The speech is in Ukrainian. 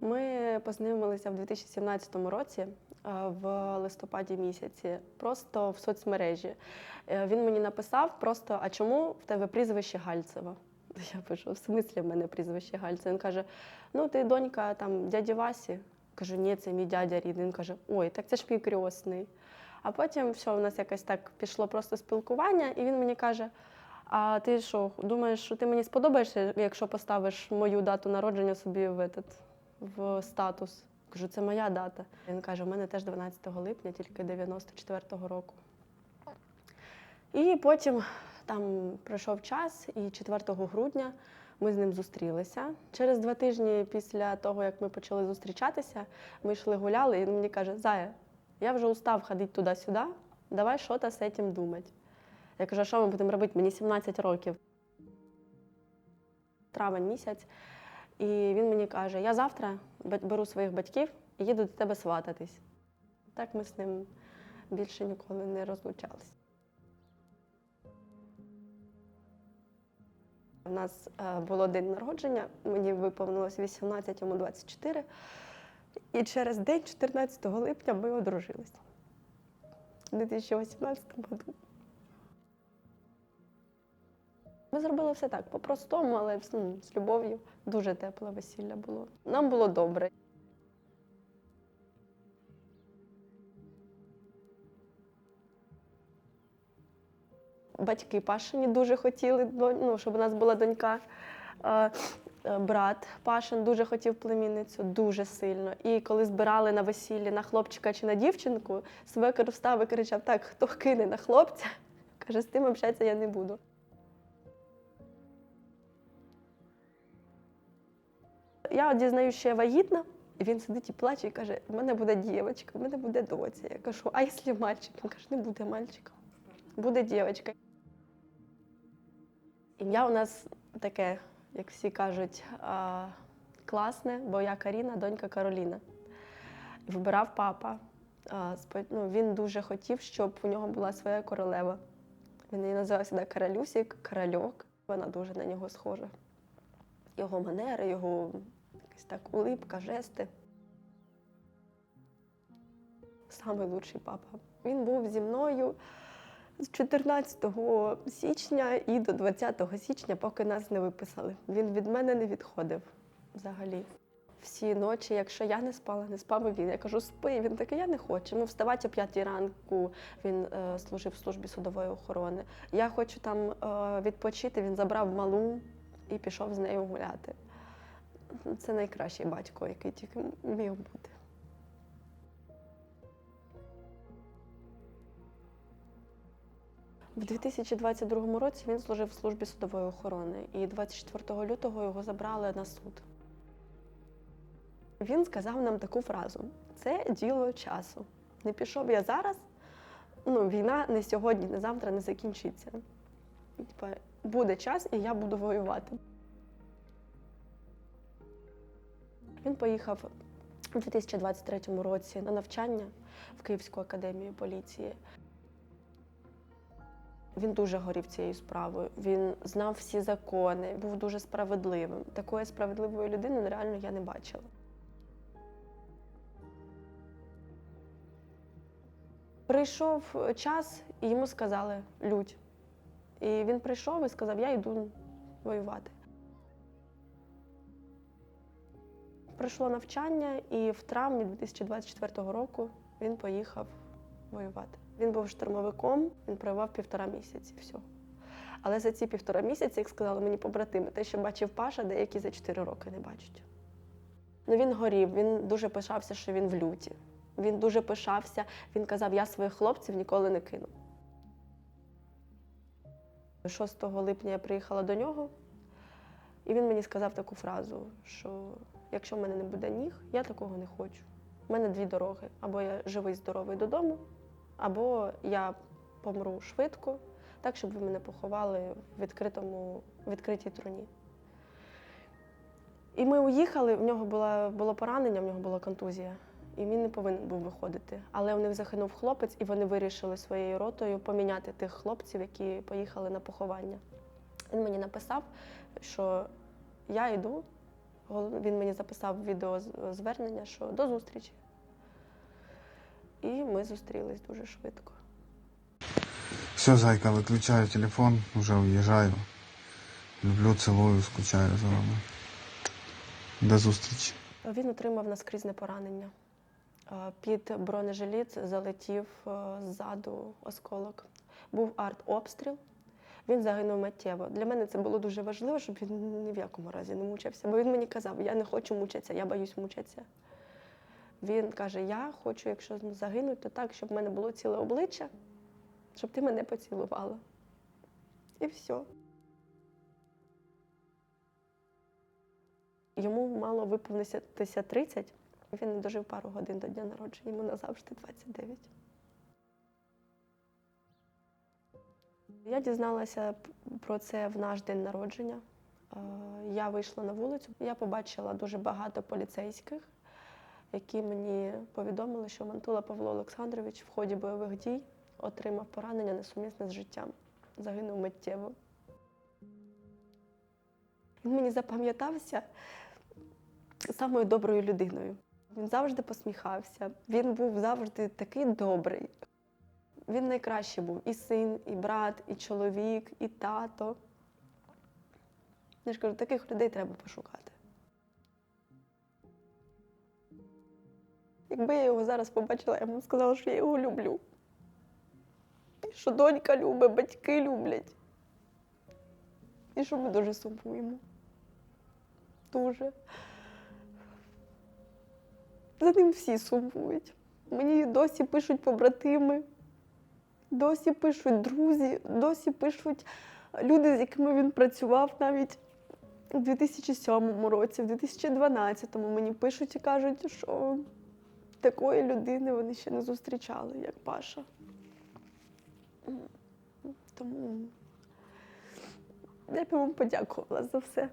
Ми познайомилися в 2017 році, е, в листопаді місяці, просто в соцмережі. Е, Він мені написав просто: а чому в тебе прізвище Гальцева? Я пишу, в смислі в мене прізвище Гальцева? Він каже: Ну, ти донька там дяді Васі. Кажу, ні, це мій дядя рідний. Він каже, ой, так це ж мій крьосний. А потім все, у нас якось так пішло просто спілкування, і він мені каже: А ти що, думаєш, що ти мені сподобаєшся, якщо поставиш мою дату народження собі в, этот, в статус? Кажу, це моя дата. Він каже, у мене теж 12 липня, тільки 94-го року. І потім там пройшов час, і 4 грудня ми з ним зустрілися. Через два тижні після того, як ми почали зустрічатися, ми йшли гуляли, і він мені каже: Зая, я вже устав ходити туди-сюди, давай що-то з цим думати. Я кажу, а що ми будемо робити? Мені 17 років. Травень місяць. І він мені каже: я завтра беру своїх батьків і їду до тебе свататись. Так ми з ним більше ніколи не розлучалися. У нас е, було день народження, мені виповнилось 18, йому 24. І через день, 14 липня, ми одружилися. У 2018 році. Ми зробили все так, по-простому, але ну, з любов'ю. Дуже тепле весілля було. Нам було добре. Батьки Пашині дуже хотіли, ну, щоб у нас була донька. Е, е, Брат Пашин дуже хотів племінницю, дуже сильно. І коли збирали на весіллі на хлопчика чи на дівчинку, свекер встав і кричав: так, хто кине на хлопця, каже, з тим общатися я не буду. Я дізнаюся, що я вагітна, і він сидить і плаче і каже: у мене буде дівчинка, у мене буде доця. Я кажу, а якщо мальчик? Він каже, не буде мальчика, буде дівчинка. Ім'я у нас таке, як всі кажуть, класне, бо я Каріна, донька Кароліна. Вибирав папа. Ну, він дуже хотів, щоб у нього була своя королева. Він її називав сюди Королюсік, корольок. Вона дуже на нього схожа. Його манери, його якась так улипка, жести. Самий лучший папа. Він був зі мною з 14 січня і до 20 січня, поки нас не виписали. Він від мене не відходив взагалі. Всі ночі, якщо я не спала, не спав він. Я кажу, спи. Він такий, я не хочу. Ну, вставати о 5 ранку. Він е, служив в службі судової охорони. Я хочу там е, відпочити. Він забрав малу і пішов з нею гуляти. Це найкращий батько, який тільки міг бути. В 2022 році він служив в службі судової охорони, і 24 лютого його забрали на суд. Він сказав нам таку фразу: це діло часу. Не пішов я зараз, ну, війна не сьогодні, не завтра не закінчиться. Типа, буде час, і я буду воювати. Він поїхав у 2023 році на навчання в Київську академію поліції. Він дуже горів цією справою. Він знав всі закони, був дуже справедливим. Такої справедливої людини реально я не бачила. Прийшов час, і йому сказали людь. І він прийшов і сказав: Я йду воювати. Пройшло навчання, і в травні 2024 року він поїхав воювати. Він був штурмовиком, він провів півтора місяці всього. Але за ці півтора місяці, як сказали мені побратими, те, що бачив Паша, деякі за чотири роки не бачать. Ну він горів, він дуже пишався, що він в люті. Він дуже пишався, він казав, я своїх хлопців ніколи не кину. 6 липня я приїхала до нього, і він мені сказав таку фразу, що якщо в мене не буде ніг, я такого не хочу. У мене дві дороги: або я живий, здоровий додому, або я помру швидко, так, щоб ви мене поховали в відкритому, відкритій труні. І ми уїхали, в нього була, було поранення, в нього була контузія. І він не повинен був виходити. Але у них загинув хлопець, і вони вирішили своєю ротою поміняти тих хлопців, які поїхали на поховання. Він мені написав, що я йду Він мені записав відеозвернення, що до зустрічі. І ми зустрілись дуже швидко. Все, зайка, выключаю телефон, уже уезжаю. Люблю, целую, скучаю за вами. До зустрічі. Він отримав наскрізне поранення. Під бронежиліт залетів ззаду осколок. Був артобстріл. Він загинув миттєво. Для мене це було дуже важливо, щоб він ні в якому разі не мучився. Бо він мені казав, я не хочу мучитися, я боюсь мучитися. Він каже: Я хочу, якщо загинуть, то так, щоб в мене було ціле обличчя, щоб ти мене поцілувала. І все. Йому мало виповнитися 30. Він не дожив пару годин до дня народження, йому назавжди 29. Я дізналася про це в наш день народження. Е, Я вийшла на вулицю, я побачила дуже багато поліцейських, які мені повідомили, що Мантула Павло Олександрович в ході бойових дій отримав поранення несумісне з життям. Загинув миттєво. Він мені запам'ятався самою доброю людиною. Він завжди посміхався, він був завжди такий добрий. Він найкращий був і син, і брат, і чоловік, і тато. Я ж кажу, таких людей треба пошукати. Якби я його зараз побачила, я б сказала, що я його люблю. І що донька любить, батьки люблять. І що ми дуже сумуємо. Дуже. За ним всі сумують. Мені досі пишуть побратими, досі пишуть друзі, досі пишуть люди, з якими він працював навіть у 2007 році, в 2012 мені пишуть і кажуть, що такої людини вони ще не зустрічали, як Паша. Тому я б йому подякувала за все.